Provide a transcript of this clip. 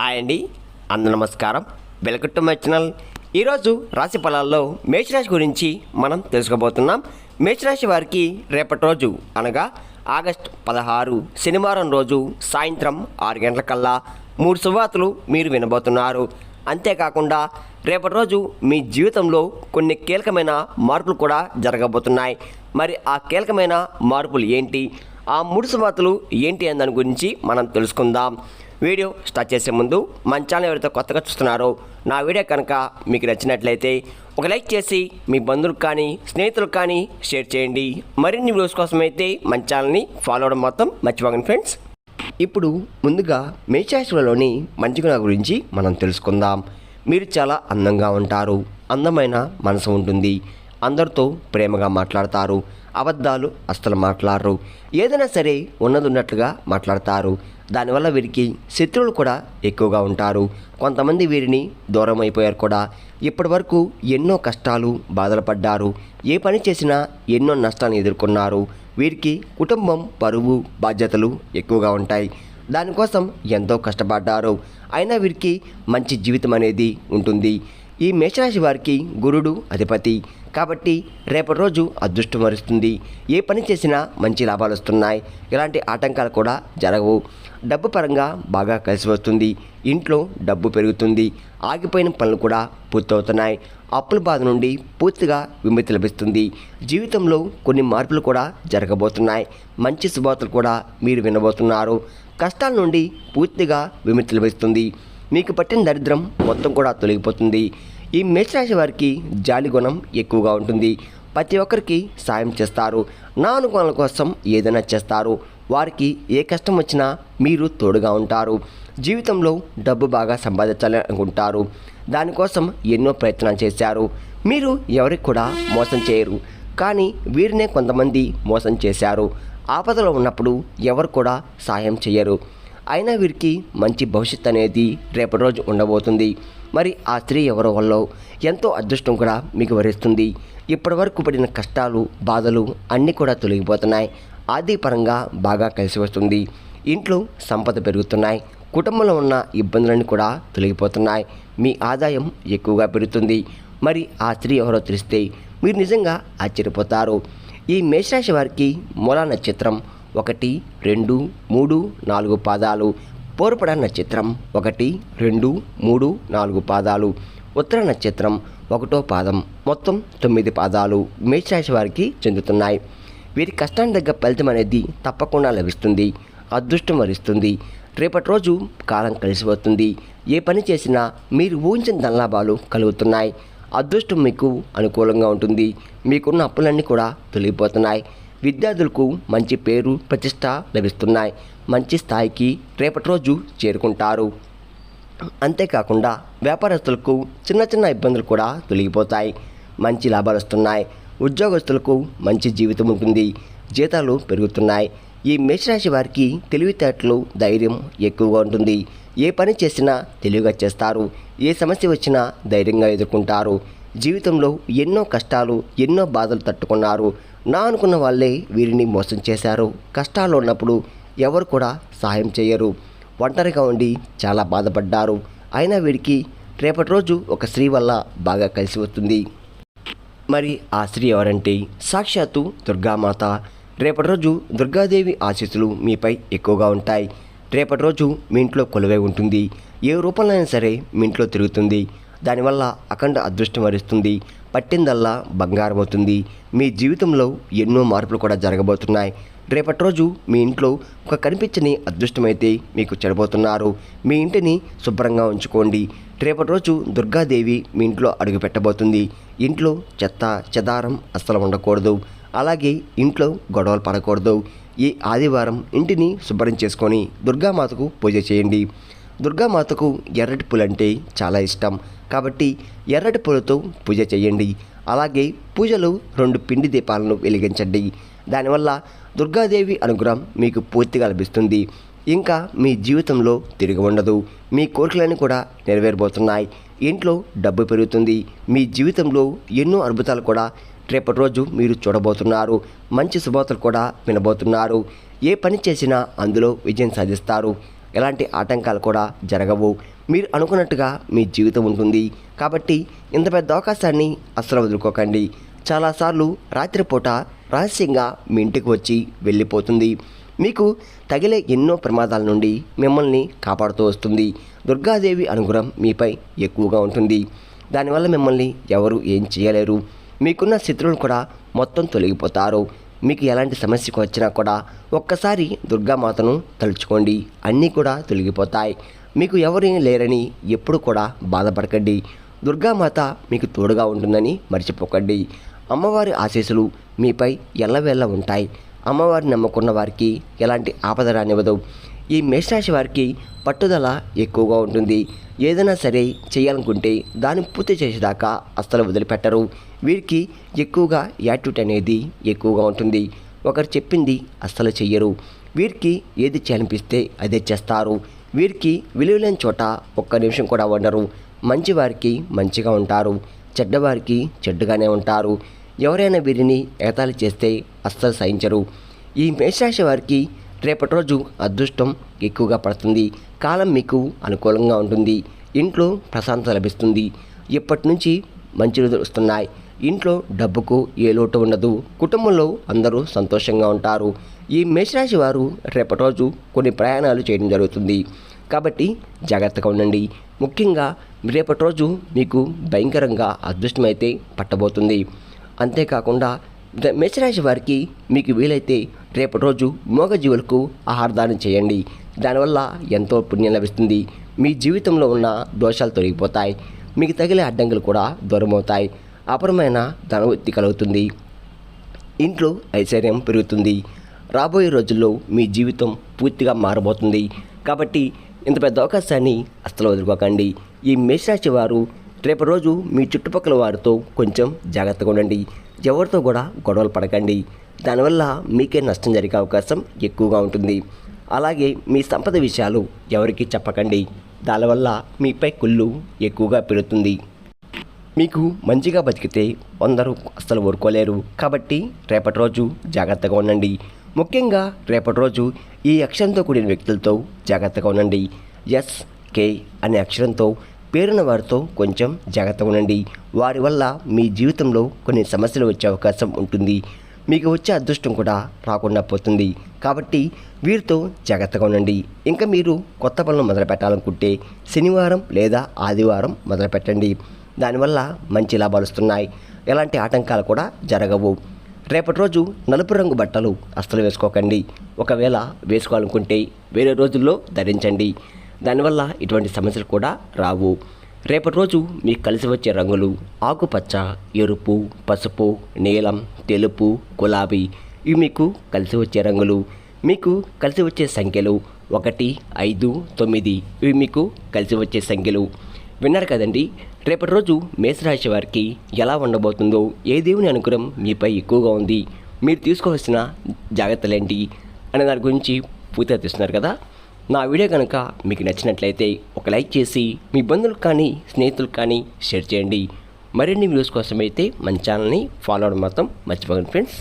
Hi అండి అందరూ నమస్కారం. Welcome to my channel. ఈరోజు రాశి ఫలాల్లో మేషరాశి గురించి మనం తెలుసుకోబోతున్నాం. మేషరాశి వారికి రేపటి రోజు అనగా ఆగస్ట్ పదహారు శనివారం రోజు సాయంత్రం ఆరు గంటలకల్లా మూడు శుభవార్తలు మీరు వినబోతున్నారు. అంతేకాకుండా రేపటి రోజు మీ జీవితంలో కొన్ని కీలకమైన మార్పులు కూడా జరగబోతున్నాయి. మరి ఆ కీలకమైన మార్పులు ఏంటి? ఆ మూడు శుభవార్తలు ఏంటి అని దాని గురించి మనం తెలుసుకుందాం. వీడియో స్టార్ట్ చేసే ముందు మన ఛానల్ ఎవరైతే కొత్తగా చూస్తున్నారో నా వీడియో కనుక మీకు నచ్చినట్లయితే ఒక లైక్ చేసి మీ బంధువులకు కానీ స్నేహితులకు కానీ షేర్ చేయండి. మరిన్ని వీడియోస్ కోసం అయితే మన ఛానల్ని ఫాలో అవడం మొత్తం మర్చిపోకండి ఫ్రెండ్స్. ఇప్పుడు ముందుగా మేషాశిలోని మంచి గురించి మనం తెలుసుకుందాం. మీరు చాలా అందంగా ఉంటారు. అందమైన మనసు ఉంటుంది. అందరితో ప్రేమగా మాట్లాడతారు. అబద్ధాలు అస్సలు మాట్లాడరు. ఏదైనా సరే ఉన్నదున్నట్లుగా మాట్లాడతారు. దానివల్ల వీరికి శత్రువులు కూడా ఎక్కువగా ఉంటారు. కొంతమంది వీరిని దూరం అయిపోయారు కూడా. ఇప్పటి వరకు ఎన్నో కష్టాలు బాధలు పడ్డారు ఏ పని చేసినా ఎన్నో నష్టాలను ఎదుర్కొన్నారు. వీరికి కుటుంబం పరువు బాధ్యతలు ఎక్కువగా ఉంటాయి. దానికోసం ఎంతో కష్టపడ్డారు. అయినా వీరికి మంచి జీవితం అనేది ఉంటుంది. ఈ మేషరాశి వారికి గురుడు అధిపతి. కాబట్టి రేపటి రోజు అదృష్టం వరుస్తుంది. ఏ పని చేసినా మంచి లాభాలు వస్తున్నాయి. ఎలాంటి ఆటంకాలు కూడా జరగవు. డబ్బు పరంగా బాగా కలిసి వస్తుంది. ఇంట్లో డబ్బు పెరుగుతుంది. ఆగిపోయిన పనులు కూడా పూర్తవుతున్నాయి. అప్పుల బాధ నుండి పూర్తిగా విముక్తి లభిస్తుంది. జీవితంలో కొన్ని మార్పులు కూడా జరగబోతున్నాయి. మంచి శుభార్తలు కూడా మీరు వినబోతున్నారు. కష్టాల నుండి పూర్తిగా విముక్తి లభిస్తుంది. మీకు పట్టిన దరిద్రం మొత్తం కూడా తొలగిపోతుంది. ఈ మేషరాశి వారికి జాలి గుణం ఎక్కువగా ఉంటుంది. ప్రతి ఒక్కరికి సాయం చేస్తారు. నా అనుకూలల కోసం ఏదైనా చేస్తారు. వారికి ఏ కష్టం వచ్చినా మీరు తోడుగా ఉంటారు. జీవితంలో డబ్బు బాగా సంపాదించాలి అనుకుంటారు దానికోసం ఎన్నో ప్రయత్నాలు చేశారు. మీరు ఎవరికి కూడా మోసం చేయరు. కానీ వీరినే కొంతమంది మోసం చేశారు. ఆపదలో ఉన్నప్పుడు ఎవరు కూడా సాయం చేయరు. అయినా వీరికి మంచి భవిష్యత్ అనేది రేపటి రోజు ఉండబోతుంది. మరి ఆ స్త్రీ ఎవరో వల్ల? ఎంతో అదృష్టం కూడా మీకు వరిస్తుంది. ఇప్పటి వరకు పడిన కష్టాలు బాధలు అన్నీ కూడా తొలగిపోతున్నాయి. ఆదిపరంగా బాగా కలిసి వస్తుంది. ఇంట్లో సంపద పెరుగుతున్నాయి. కుటుంబంలో ఉన్న ఇబ్బందులన్నీ కూడా తొలగిపోతున్నాయి. మీ ఆదాయం ఎక్కువగా పెరుగుతుంది. మరి ఆ స్త్రీ ఎవరో తెలిస్తే మీరు నిజంగా ఆశ్చర్యపోతారు. ఈ మేషరాశి వారికి మూలా నక్షత్రం ఒకటి రెండు మూడు నాలుగు పాదాలు. పోర్పడ నక్షత్రం ఒకటి రెండు మూడు నాలుగు పాదాలు. ఉత్తర నక్షత్రం ఒకటో పాదం. మొత్తం తొమ్మిది పాదాలు మేషరాశి వారికి చెందుతున్నాయి. వీరి కష్టానికి తగ్గ ఫలితం అనేది తప్పకుండా లభిస్తుంది. అదృష్టం వరిస్తుంది. రేపటి రోజు కాలం కలిసి వస్తుంది ఏ పని చేసినా మీరు ఊహించిన ధనలాభాలు కలుగుతున్నాయి. అదృష్టం మీకు అనుకూలంగా ఉంటుంది. మీకున్న అప్పులన్నీ కూడా తొలగిపోతున్నాయి. విద్యార్థులకు మంచి పేరు ప్రతిష్ట లభిస్తున్నాయి. మంచి స్థాయికి రేపటి రోజు చేరుకుంటారు. అంతేకాకుండా వ్యాపారస్తులకు చిన్న చిన్న ఇబ్బందులు కూడా తొలగిపోతాయి. మంచి లాభాలు వస్తున్నాయి. ఉద్యోగస్తులకు మంచి జీవితం ఉంటుంది. జీతాలు పెరుగుతున్నాయి. ఈ మేషరాశి వారికి తెలివితేటలు ధైర్యం ఎక్కువగా ఉంటుంది. ఏ పని చేసినా తెలివిగా చేస్తారు. ఏ సమస్య వచ్చినా ధైర్యంగా ఎదుర్కొంటారు. జీవితంలో ఎన్నో కష్టాలు ఎన్నో బాధలు తట్టుకున్నారు. నా అనుకున్న వాళ్ళే వీరిని మోసం చేశారు. కష్టాలు ఉన్నప్పుడు ఎవరు కూడా సహాయం చేయరు. ఒంటరిగా ఉండి చాలా బాధపడ్డారు. అయినా వీడికి రేపటి రోజు ఒక స్త్రీ వల్ల బాగా కలిసి వస్తుంది. మరి ఆ స్త్రీ ఎవరంటే? సాక్షాత్తు దుర్గామాత. రేపటి రోజు దుర్గాదేవి ఆశీస్సులు మీపై ఎక్కువగా ఉంటాయి. రేపటి రోజు మీ ఇంట్లో కొలువై ఉంటుంది. ఏ రూపంలో అయినా సరే మీ ఇంట్లో తిరుగుతుంది. దానివల్ల అఖండ అదృష్టం వరిస్తుంది. పట్టిందల్లా బంగారం అవుతుంది మీ జీవితంలో ఎన్నో మార్పులు కూడా జరగబోతున్నాయి. రేపటి రోజు మీ ఇంట్లో ఒక కనిపించని అదృష్టమైతే మీకు చెడబోతున్నారు. మీ ఇంటిని శుభ్రంగా ఉంచుకోండి. రేపటి రోజు దుర్గాదేవి మీ ఇంట్లో అడుగు పెట్టబోతుంది. ఇంట్లో చెత్త చెదారం అస్సలు ఉండకూడదు. అలాగే ఇంట్లో గొడవలు పడకూడదు. ఈ ఆదివారం ఇంటిని శుభ్రం చేసుకొని దుర్గామాతకు పూజ చేయండి. దుర్గామాతకు ఎర్రటి పూలంటే చాలా ఇష్టం. కాబట్టి ఎర్రటి పూలతో పూజ చేయండి. అలాగే పూజలో రెండు పిండి దీపాలను వెలిగించండి. దానివల్ల దుర్గాదేవి అనుగ్రహం మీకు పూర్తిగా లభిస్తుంది. ఇంకా మీ జీవితంలో తిరిగి ఉండదు. మీ కోరికలన్నీ కూడా నెరవేరబోతున్నాయి. ఇంట్లో డబ్బు పెరుగుతుంది. మీ జీవితంలో ఎన్నో అద్భుతాలు కూడా రేపటి రోజు మీరు చూడబోతున్నారు. మంచి శుభార్తలు కూడా వినబోతున్నారు. ఏ పని చేసినా అందులో విజయం సాధిస్తారు. ఎలాంటి ఆటంకాలు కూడా జరగవు. మీరు అనుకున్నట్టుగా మీ జీవితం ఉంటుంది. కాబట్టి ఇంత పెద్ద అవకాశాన్ని అస్సలు వదులుకోకండి. చాలాసార్లు రాత్రిపూట రహస్యంగా మీ ఇంటికి వచ్చి వెళ్ళిపోతుంది. మీకు తగిలే ఎన్నో ప్రమాదాల నుండి మిమ్మల్ని కాపాడుతూ వస్తుంది. దుర్గాదేవి అనుగ్రహం మీపై ఎక్కువగా ఉంటుంది. దానివల్ల మిమ్మల్ని ఎవరు ఏం చేయలేరు. మీకున్న శత్రువులు కూడా మొత్తం తొలగిపోతారు. మీకు ఎలాంటి సమస్యకు వచ్చినా కూడా ఒక్కసారి దుర్గామాతను తలుచుకోండి. అన్నీ కూడా తొలగిపోతాయి. మీకు ఎవరు లేరని ఎప్పుడు కూడా బాధపడకండి. దుర్గామాత మీకు తోడుగా ఉంటుందని మర్చిపోకండి. అమ్మవారి ఆశీస్సులు మీపై ఎల్లవేళ్ళ ఉంటాయి. అమ్మవారిని నమ్ముకున్న వారికి ఎలాంటి ఆపద రానివ్వదు. ఈ మేషరాశి వారికి పట్టుదల ఎక్కువగా ఉంటుంది. ఏదైనా సరే చేయాలనుకుంటే దాన్ని పూర్తి చేసేదాకా అస్సలు వదిలిపెట్టరు. వీరికి ఎక్కువగా యాటిట్యూడ్ అనేది ఎక్కువగా ఉంటుంది. ఒకరు చెప్పింది అస్సలు చెయ్యరు. వీరికి ఏది చేయాలనిపిస్తే అదే చేస్తారు. వీరికి విలువలేని చోట ఒక్క నిమిషం కూడా ఉండరు. మంచివారికి మంచిగా ఉంటారు. చెడ్డవారికి చెడ్డగానే ఉంటారు. ఎవరైనా వీరిని ఎగతాళి చేస్తే అస్సలు సహించరు. ఈ మేషరాశి వారికి రేపటి రోజు అదృష్టం ఎక్కువగా పడుతుంది. కాలం మీకు అనుకూలంగా ఉంటుంది. ఇంట్లో ప్రశాంతత లభిస్తుంది. ఇప్పటి నుంచి మంచి రోజులు వస్తున్నాయి. ఇంట్లో డబ్బుకు ఏ లోటు ఉండదు. కుటుంబంలో అందరూ సంతోషంగా ఉంటారు. ఈ మేషరాశి వారు రేపటి రోజు కొన్ని ప్రయాణాలు చేయడం జరుగుతుంది. కాబట్టి జాగ్రత్తగా ఉండండి. ముఖ్యంగా రేపటి రోజు మీకు భయంకరంగా అదృష్టమైతే పట్టబోతుంది. అంతేకాకుండా మేషరాశి వారికి మీకు వీలైతే రేపటి రోజు మూగజీవులకు ఆహారదానం చేయండి. దానివల్ల ఎంతో పుణ్యం లభిస్తుంది. మీ జీవితంలో ఉన్న దోషాలు తొలగిపోతాయి. మీకు తగిలే అడ్డంకులు కూడా దూరమవుతాయి అపరమైన ధనవృత్తి కలుగుతుంది. ఇంట్లో ఐశ్వర్యం పెరుగుతుంది. రాబోయే రోజుల్లో మీ జీవితం పూర్తిగా మారబోతుంది. కాబట్టి ఇంత పెద్ద అవకాశాన్ని అస్సలు వదులుకోకండి. ఈ మేషరాశి వారు రేపు రోజు మీ చుట్టుపక్కల వారితో కొంచెం జాగ్రత్తగా ఉండండి. ఎవరితో కూడా గొడవలు పడకండి. దానివల్ల మీకే నష్టం జరిగే అవకాశం ఎక్కువగా ఉంటుంది. అలాగే మీ సంపద విషయాలు ఎవరికి చెప్పకండి. దానివల్ల మీపై కుళ్ళు ఎక్కువగా పెరుగుతుంది. మీకు మంచిగా బతికితే అందరూ అస్సలు ఊరుకోలేరు. కాబట్టి రేపటి రోజు జాగ్రత్తగా ఉండండి. ముఖ్యంగా రేపటి రోజు ఈ అక్షరంతో కూడిన వ్యక్తులతో జాగ్రత్తగా ఉండండి. ఎస్ కే అనే అక్షరంతో పేరున్న వారితో కొంచెం జాగ్రత్తగా ఉండండి. వారి వల్ల మీ జీవితంలో కొన్ని సమస్యలు వచ్చే అవకాశం ఉంటుంది. మీకు వచ్చే అదృష్టం కూడా రాకుండా పోతుంది. కాబట్టి వీరితో జాగ్రత్తగా ఉండండి. ఇంకా మీరు కొత్త పనులు మొదలు పెట్టాలనుకుంటే శనివారం లేదా ఆదివారం మొదలు పెట్టండి. దానివల్ల మంచి లాభాలు వస్తున్నాయి. ఎలాంటి ఆటంకాలు కూడా జరగవు. రేపటి రోజు నలుపు రంగు బట్టలు అస్సలు వేసుకోకండి. ఒకవేళ వేసుకోవాలనుకుంటే వేరే రోజుల్లో ధరించండి. దానివల్ల ఇటువంటి సమస్యలు కూడా రావు. రేపటి రోజు మీకు కలిసి వచ్చే రంగులు ఆకుపచ్చ ఎరుపు పసుపు నీలం తెలుపు గులాబీ ఇవి మీకు కలిసి వచ్చే రంగులు. మీకు కలిసి వచ్చే సంఖ్యలు ఒకటి ఐదు తొమ్మిది ఇవి మీకు కలిసి వచ్చే సంఖ్యలు. విన్నారు కదండి? రేపటి రోజు మేషరాశి వారికి ఎలా ఉండబోతుందో ఏ దేవుని అనుగ్రహం మీపై ఎక్కువగా ఉంది మీరు తీసుకోవాల్సిన జాగ్రత్తలేంటి అనే దాని గురించి పూర్తిగా తీస్తున్నారు కదా? నా వీడియో కనుక మీకు నచ్చినట్లయితే ఒక లైక్ చేసి మీ బంధువులకు కానీ స్నేహితులకు కానీ షేర్ చేయండి. మరిన్ని వ్యూస్ కోసం అయితే మన ఛానల్ని ఫాలో అవడం మాత్రం మర్చిపోకండి ఫ్రెండ్స్.